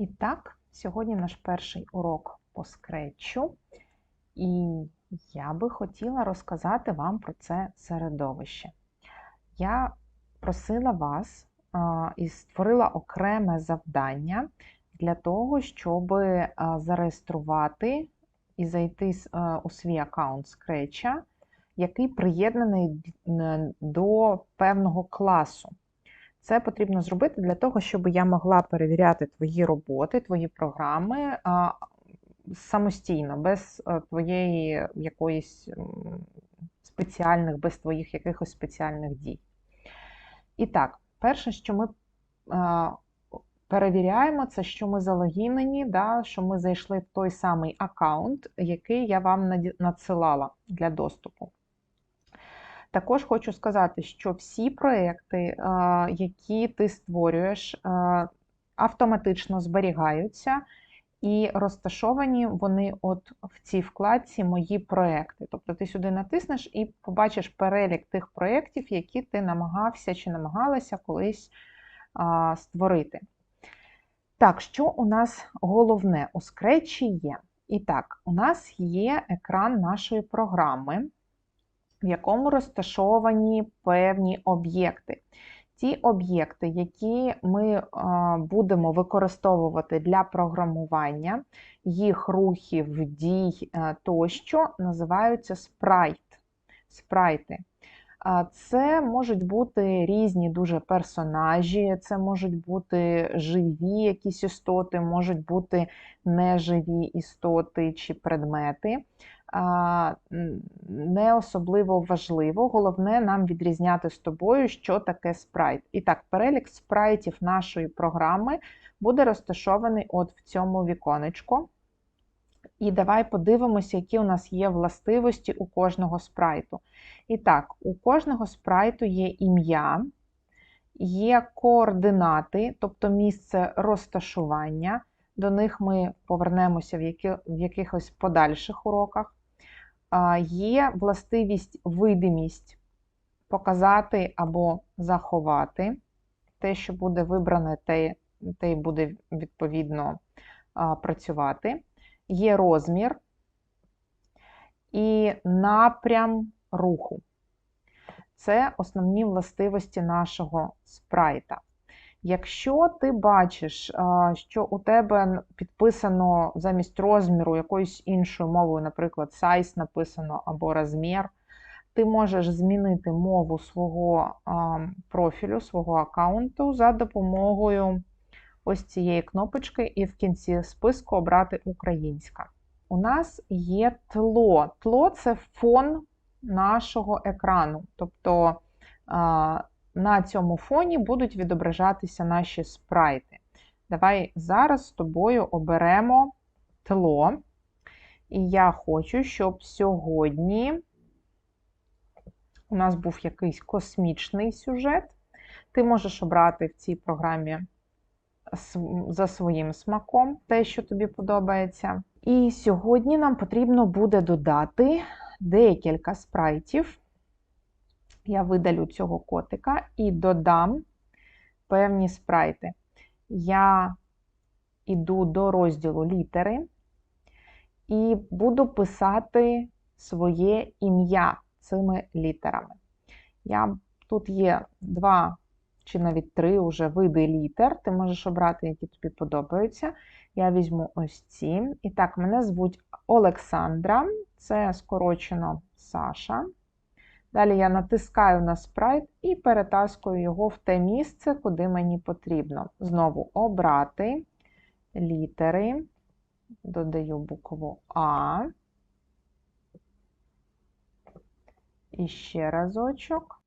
І так, сьогодні наш перший урок по скретчу, і я би хотіла розказати вам про це середовище. Я просила вас і створила окреме завдання для того, щоб зареєструвати і зайти у свій аккаунт Scratch, який приєднаний до певного класу. Це потрібно зробити для того, щоб я могла перевіряти твої роботи, твої програми самостійно, без е, твоєї якоїсь спеціальних, без твоїх якихось спеціальних дій. І так, перше, що ми а, перевіряємо, це що ми залогінені, да, що ми зайшли в той самий аккаунт, який я вам надсилала для доступу. Також хочу сказати, що всі проекти, е, які ти створюєш, е, автоматично зберігаються і розташовані вони от в цій вкладці Мої проекти. Тобто ти сюди натиснеш і побачиш перелік тих проєктів, які ти намагався чи намагалася колись а, створити. Так, що у нас головне у скретчі є? І так, у нас є екран нашої програми в якому розташовані певні об'єкти. Ті об'єкти, які ми будемо використовувати для програмування, їх рухів, дій е, тощо, називаються спрайт. спрайти. Це можуть бути різні дуже персонажі, це можуть бути живі якісь істоти, можуть бути неживі істоти чи предмети не особливо важливо. Головне нам відрізняти з тобою, що таке спрайт. І так, перелік спрайтів нашої програми буде розташований от в цьому віконечку. І давай подивимося, які у нас є властивості у кожного спрайту. І так, у кожного спрайту є ім'я, є координати, тобто місце розташування. До них ми повернемося в, якихось подальших уроках. Є властивість видимість показати або заховати. Те, що буде вибране, те, те й буде відповідно працювати. Є розмір і напрям руху. Це основні властивості нашого спрайта. Якщо ти бачиш, що у тебе підписано замість розміру якоюсь іншою мовою, наприклад, size написано або розмір, ти можеш змінити мову свого профілю, свого аккаунту за допомогою ось цієї кнопочки, і в кінці списку обрати українська. У нас є тло. Тло це фон нашого екрану. Тобто на цьому фоні будуть відображатися наші спрайти. Давай зараз з тобою оберемо тло. І я хочу, щоб сьогодні у нас був якийсь космічний сюжет. Ти можеш обрати в цій програмі за своїм смаком те, що тобі подобається. І сьогодні нам потрібно буде додати декілька спрайтів. Я видалю цього котика і додам певні спрайти. Я йду до розділу літери і буду писати своє ім'я цими літерами. Я, Тут є два чи навіть три уже види літер. Ти можеш обрати, які тобі подобаються. Я візьму ось ці. І так, мене звуть Олександра, це скорочено Саша. Далі я натискаю на спрайт і перетаскую його в те місце, куди мені потрібно. Знову обрати літери, додаю букву А. І ще разочок.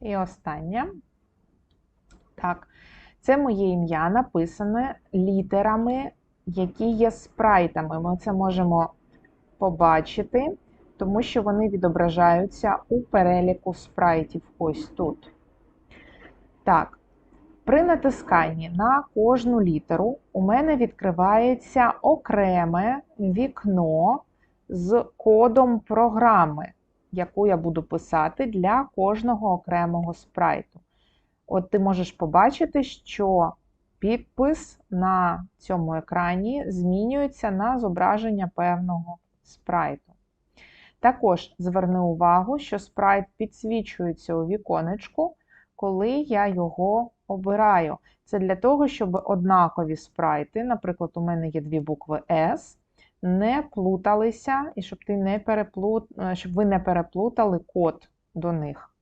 І останнє. Так, це моє ім'я написане літерами, які є спрайтами. Ми це можемо побачити, тому що вони відображаються у переліку спрайтів ось тут. Так, при натисканні на кожну літеру у мене відкривається окреме вікно з кодом програми. яку я буду писати для кожного окремого спрайту. От ти можеш побачити, що підпис на цьому екрані змінюється на зображення певного спрайту. Також зверни увагу, що спрайт підсвічується у віконечку, коли я його обираю. Це для того, щоб однакові спрайти, наприклад, у мене є дві букви S, не плуталися, і щоб ти не переплут... Е, щоб ви не переплутали код до них.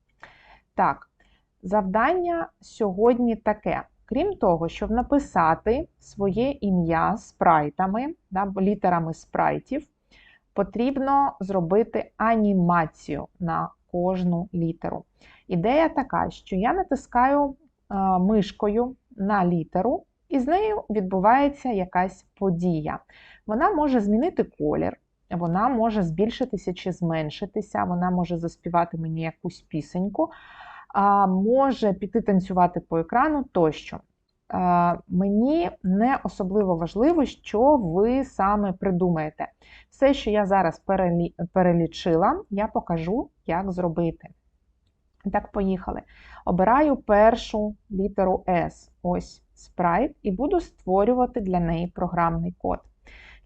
Так, завдання сьогодні таке. Крім того, щоб написати своє ім'я спрайтами, да, літерами спрайтів, потрібно зробити анімацію на кожну літеру. Ідея така, що я натискаю е, мишкою на літеру, і з нею відбувається якась подія. Вона може змінити колір, вона може збільшитися чи зменшитися, вона може заспівати мені якусь пісеньку, може піти танцювати по екрану тощо. Мені не особливо важливо, що ви саме придумаєте. Все, що я зараз перелічила, я покажу, як зробити. Так, поїхали. Обираю першу літеру S, ось спрайт, і буду створювати для неї програмний код.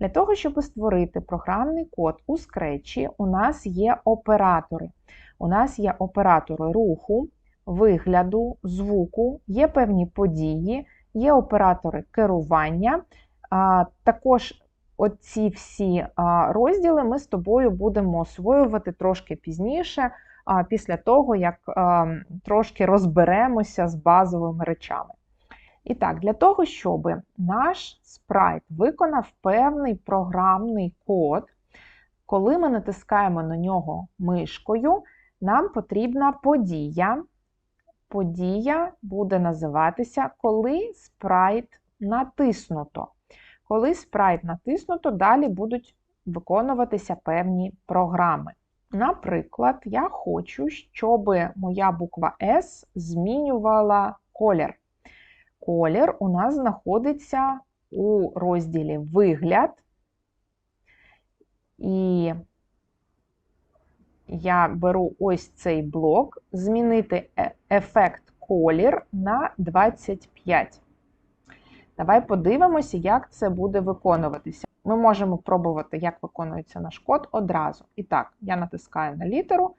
Для того, щоб створити програмний код у скретчі, у нас є оператори. У нас є оператори руху, вигляду, звуку, є певні події, є оператори керування. Також оці всі розділи ми з тобою будемо освоювати трошки пізніше, після того, як трошки розберемося з базовими речами. І так, для того, щоб наш спрайт виконав певний програмний код, коли ми натискаємо на нього мишкою, нам потрібна подія. Подія буде називатися, коли спрайт натиснуто. Коли спрайт натиснуто, далі будуть виконуватися певні програми. Наприклад, я хочу, щоб моя буква S змінювала колір. Колір у нас знаходиться у розділі Вигляд. І я беру ось цей блок, змінити е, ефект колір на 25. Давай подивимося, як це буде виконуватися. Ми можемо пробувати, як виконується наш код одразу. І так, я натискаю на літеру,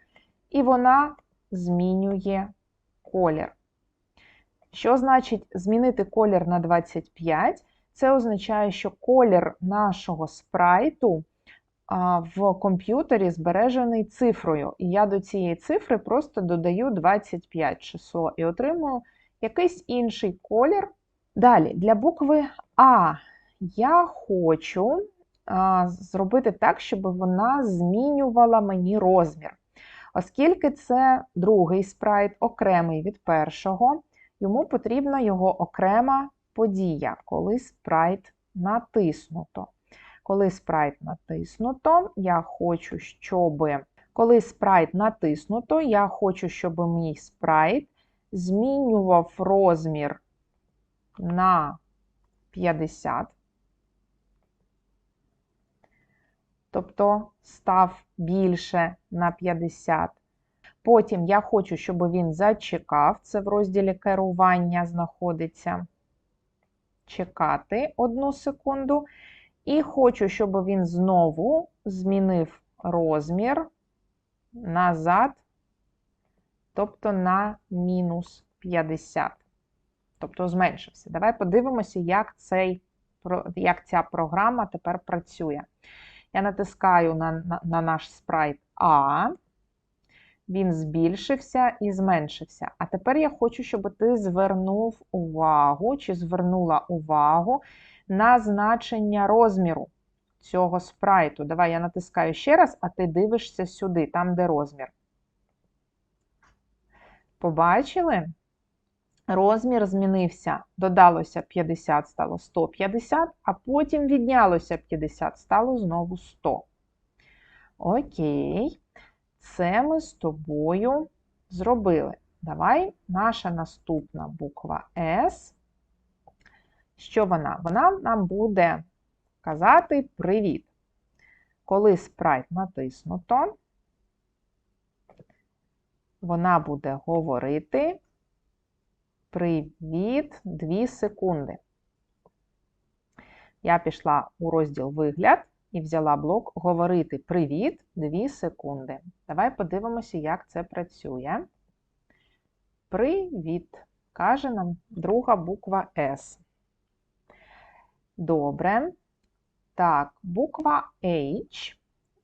і вона змінює колір. Що значить змінити колір на 25? Це означає, що колір нашого спрайту в комп'ютері збережений цифрою. І я до цієї цифри просто додаю 25 число і отримую якийсь інший колір. Далі, для букви А я хочу зробити так, щоб вона змінювала мені розмір. Оскільки це другий спрайт, окремий від першого, йому потрібна його окрема подія, коли спрайт натиснуто. Коли спрайт натиснуто, я хочу, щоб коли спрайт натиснуто, я хочу, щоб мій спрайт змінював розмір на 50. Тобто став більше на 50. Потім я хочу, щоб він зачекав, це в розділі керування знаходиться. Чекати одну секунду. І хочу, щоб він знову змінив розмір назад, тобто на мінус 50. Тобто зменшився. Давай подивимося, як цей, як ця програма тепер працює. Я натискаю на, на, на наш спрайт А, він збільшився і зменшився. А тепер я хочу, щоб ти звернув увагу чи звернула увагу на значення розміру цього спрайту. Давай я натискаю ще раз, а ти дивишся сюди, там, де розмір. Побачили? Розмір змінився, додалося 50, стало 150, а потім віднялося 50, стало знову 100. Окей, це ми з тобою зробили. Давай наша наступна буква S що вона? Вона нам буде казати привіт. Коли спрайт натиснуто, вона буде говорити Привіт, 2 секунди. Я пішла у розділ Вигляд і взяла блок Говорити Привіт 2 секунди. Давай подивимося, як це працює. Привіт, каже нам друга буква С. Добре. Так, буква H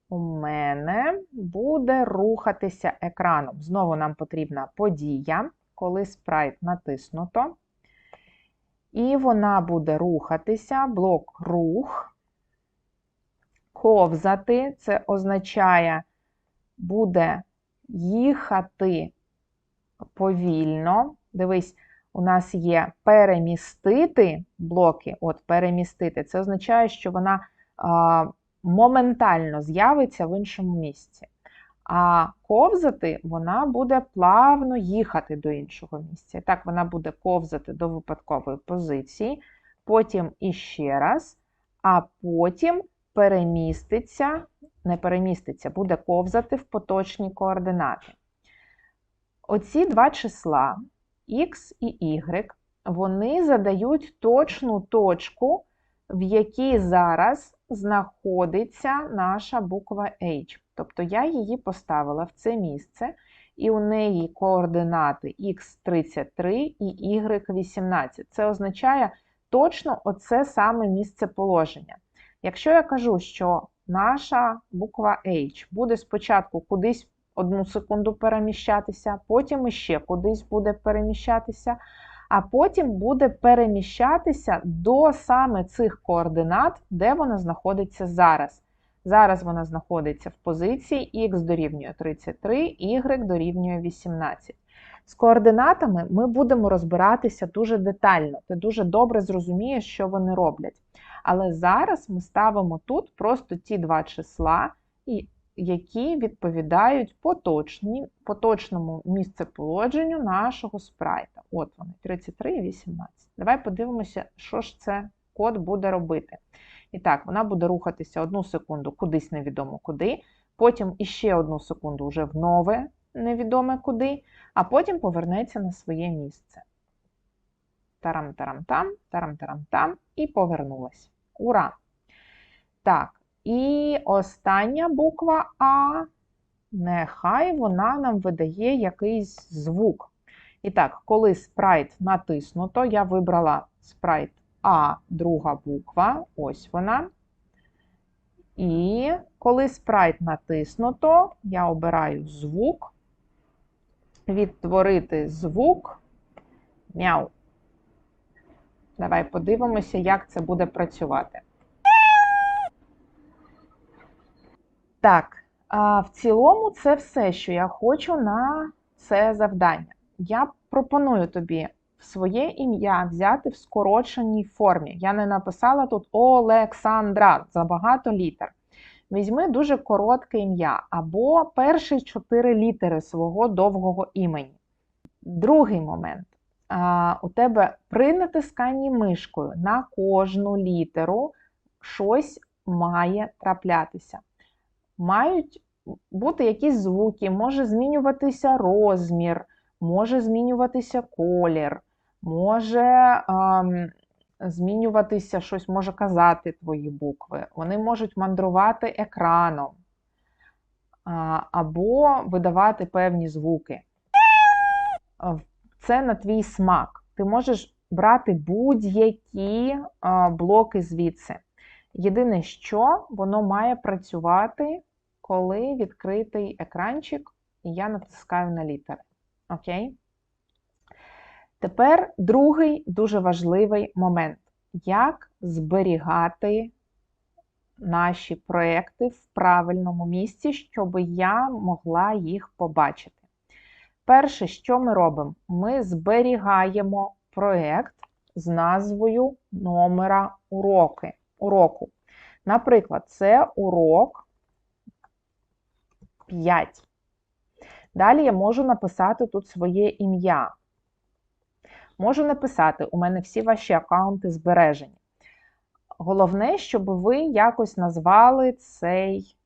у мене буде рухатися екраном. Знову нам потрібна подія, коли спрайт натиснуто. І вона буде рухатися, блок рух, ковзати, це означає, буде їхати повільно. Дивись, у нас є перемістити блоки, от перемістити, це означає, що вона а, моментально з'явиться в іншому місці. А ковзати вона буде плавно їхати до іншого місця. Так, вона буде ковзати до випадкової позиції, потім іще раз, а потім переміститься, не переміститься, буде ковзати в поточні координати. Оці два числа X і Y, вони задають точну точку, в якій зараз знаходиться наша буква H. Тобто я її поставила в це місце, і у неї координати Х33 і Y18. Це означає точно оце саме місце положення. Якщо я кажу, що наша буква H буде спочатку кудись одну секунду переміщатися, потім іще кудись буде переміщатися, а потім буде переміщатися до саме цих координат, де вона знаходиться зараз. Зараз вона знаходиться в позиції Х дорівнює 33, Y дорівнює 18. З координатами ми будемо розбиратися дуже детально. Ти дуже добре зрозумієш, що вони роблять. Але зараз ми ставимо тут просто ті два числа, які відповідають поточні, поточному місцеположенню нашого спрайта. От вони, 33 і 18. Давай подивимося, що ж це код буде робити. І так, вона буде рухатися одну секунду кудись невідомо куди, потім іще одну секунду вже в нове невідоме куди, а потім повернеться на своє місце. Тарам-тарам-там, тарам-тарам-там, і повернулась. Ура! Так, і остання буква А, нехай вона нам видає якийсь звук. І так, коли спрайт натиснуто, я вибрала спрайт а друга буква, ось вона. І коли спрайт натиснуто, я обираю звук, відтворити звук мяу. Давай подивимося, як це буде працювати. Так, в цілому, це все, що я хочу на це завдання. Я пропоную тобі своє ім'я взяти в скороченій формі. Я не написала тут Олександра забагато літер. Візьми дуже коротке ім'я або перші чотири літери свого довгого імені. Другий момент. У тебе при натисканні мишкою на кожну літеру щось має траплятися. Мають бути якісь звуки, може змінюватися розмір, може змінюватися колір, може ем, змінюватися щось, може казати твої букви, вони можуть мандрувати екраном або видавати певні звуки. Це на твій смак. Ти можеш брати будь-які блоки звідси. Єдине, що воно має працювати, коли відкритий екранчик, і я натискаю на літери. Окей? Тепер другий дуже важливий момент: як зберігати наші проекти в правильному місці, щоб я могла їх побачити. Перше, що ми робимо? Ми зберігаємо проект з назвою номера уроки, уроку. Наприклад, це урок 5. Далі я можу написати тут своє ім'я. Можу написати, у мене всі ваші аккаунти збережені. Головне, щоб ви якось назвали цей,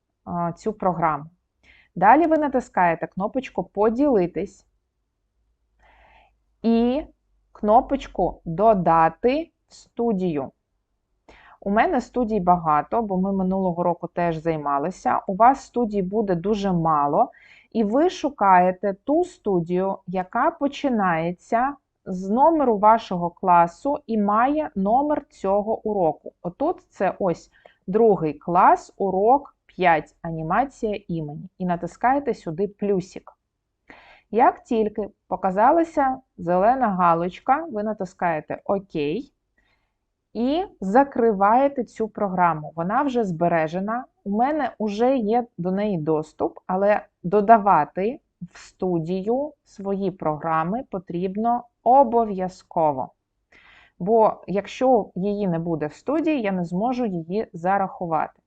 цю програму. Далі ви натискаєте кнопочку Поділитись і кнопочку Додати в студію. У мене студій багато, бо ми минулого року теж займалися. У вас студій буде дуже мало, і ви шукаєте ту студію, яка починається з номеру вашого класу і має номер цього уроку. Отут це ось другий клас, урок 5, анімація імені. І натискаєте сюди плюсик. Як тільки показалася зелена галочка, ви натискаєте ОК і закриваєте цю програму. Вона вже збережена. У мене вже є до неї доступ, але додавати в студію свої програми потрібно обов'язково. Бо якщо її не буде в студії, я не зможу її зарахувати.